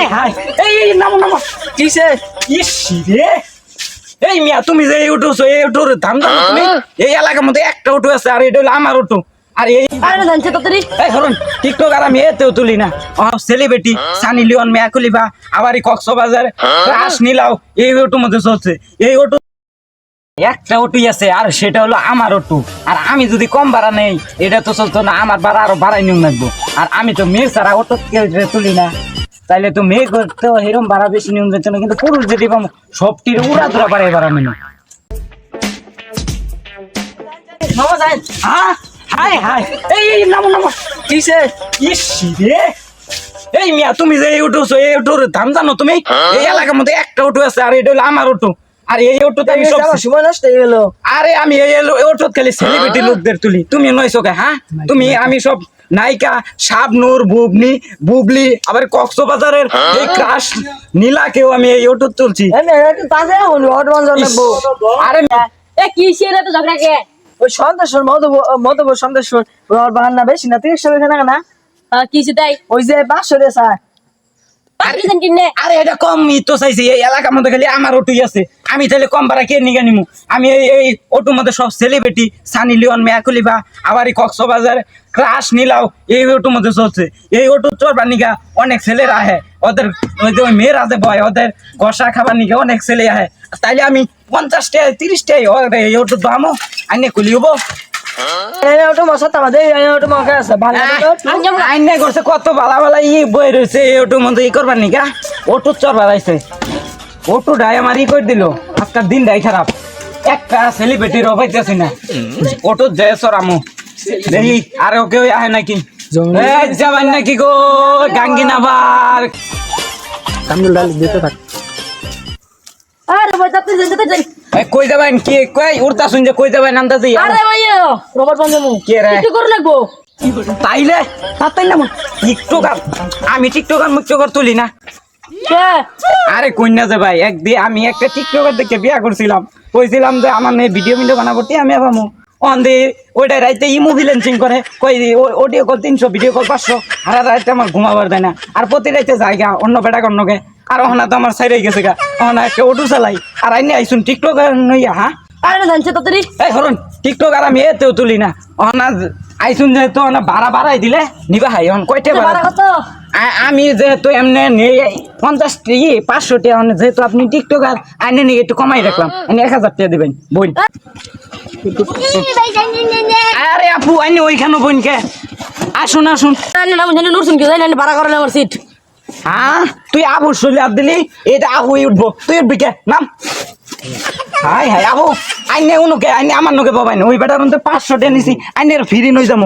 High high. এই এই নামো নামো। কিসে ইস রে। এই মিয়া তুমি যে এই উঠোছো এই উঠোর দাম দাম তুমি? এই এলাকার মধ্যে একটা উঠো আছে আর এটা হলো আমার উঠো আর এই আরে জানছে এই ধরুন টিকটক আর আমি এতেও তুলি না। সেলিব্রিটি সানি লিওন মেয়া খুলিবা আবার এই কক্সবাজার রাস নিলাও এই মধ্যে চলছে। এই অটো একটা অটুই আছে আর সেটা হলো আমার অটু। আর আমি যদি কম ভাড়া নেই এটা তো চলতো না আমার ভাড়া আরও বাড়াই নিউ লাগবো। আর আমি তো মেয়ে ছাড়া অটো তুলি না। তাইলে তো মেয়ে করতে এরকম ভাড়া বেশি নিয়ম যেত না কিন্তু পুরুষ যদি পাবো সবটির উড়া ধরা ভাড়া নিল মামা হ্যাঁ? হাই হাই এই এই নামো নামো। কিসে? ইস রে। এই মিয়া তুমি যে এই উঠোছো এই উঠোর দাম জানো তুমি? এই এলাকার মধ্যে একটা উঠো আছে আর এটা হলো আমার উঠো আর এই অটোতে আমি সব সময় নষ্ট হয়ে গেল। আরে আমি এই অটো খালি সেলিব্রিটি লোকদের তুলি। তুমি নয়ছো কে হ্যাঁ? তুমি আমি সব নায়িকা শাবনুর বুবনি বুবলি আবার কক্সবাজারের এই ক্রাশ নীলাকেও আমি এই অটো তুলছি। আরে এ কি সেরা তো ঝগড়া কে? ওই সন্দেশ্বর মধব মধব সন্দেশ্বর ওর বাহানা বেশি না তিরিশ টাকা না? না কি তাই? ওই যে পাঁচশো রে স্যার আরে এটা কম তো চাইছি এই এলাকার মধ্যে খালি আমার অটোই আছে। আমি তাহলে কম ভাড়া কে নিগা নিমু? আমি এই এই অটোর মধ্যে সব সেলিব্রিটি সানি লিওন মেয়াকুলিবা আবার এই কক্সবাজার ক্রাশ নিলাও এই অটোর মধ্যে চলছে। এই অটো চলবার নিগা অনেক ছেলেরা আহে। ওদের ওই যে ওই মেয়েরা যে বয় ওদের কষা খাবার নিগা অনেক ছেলে আহে। তাইলে আমি পঞ্চাশ টাকা তিরিশ টাকা এই অটো দামও আইনে কুলি ভালো করছে কত বালা বালা ই বই রয়েছে অটোর মধ্যে ই করবার নিগা অটো চড়বার আইছে অটো ডাই আমার ই করে দিল? আজকাল দিন ডাই খারাপ। একটা সেলিব্রিটির অবাইতেছি না। অটো জয় সরামু দেখি আর ওকে আহে নাকি? যাবেন নাকি গো গাঙ্গিন আবার কামরুল ডাল দিতে থাক। আরে ভাই যাতে যেতে যাই এই কই যাবেন? কি কই? উড়তা শুন যে কই যাবেন যাই আরে ভাই রোবট পঞ্জমু কে রে? একটু করে লাগবো? তাইলে? তাই না টিকটকার। আমি টিকটকার মুক্তকর তুলি না। আরে কন্যা যে ভাই একদিন আমি একটা টিকটকার দেখে বিয়া করছিলাম। কইছিলাম যে আমার মেয়ে ভিডিও ভিডিও বানাবো আমি ভাবো অন্ধে ওইটা রাইতে ইমো ভিলেন্সিং করে। কই অডিও কল তিনশো ভিডিও কল পাঁচশো। আর রাইতে আমার ঘুমাবার দেয় না। আর প্রতি রাইতে জায়গা অন্য বেটা অন্যকে আর ওখানে তো আমার সাইডে গেছে গা ওখানে একটা অটো চালাই আর আইনে আইসুন টিকটকার নইয়া হ্যাঁ আরে জানছে তাড়াতাড়ি এই হরুন টিকটক আর আমি এতেও তুলি না ওখানে আইসুন যেহেতু ওখানে ভাড়া বাড়াই দিলে নিবা হাই এখন কয়টা ভাড়া কত আমি যেহেতু এমনি নেই পঞ্চাশ ইয়ে পাঁচশো টাকা মানে যেহেতু আপনি টিকটক আর আইনে নিয়ে একটু কমাই রাখলাম এনে এক হাজার টাকা দেবেন বোন আরে আপু আইনে ওইখানে বোনকে আসুন আসুন ভাড়া করে আমার সিট হ্যাঁ? তুই আবু শুলি আর দিলি এটা আবুই উঠবো। তুই উঠবি কে? নাম। Hi hi Abu. আইনে উনুকে আইনে আমার নকে বাবাই না ওই বেটার মধ্যে পাঁচশো টাকা নিছি। আইনে ফিরি নই যাব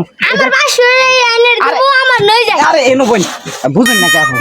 আরে- এনু বোন। বুঝেন না কে আপু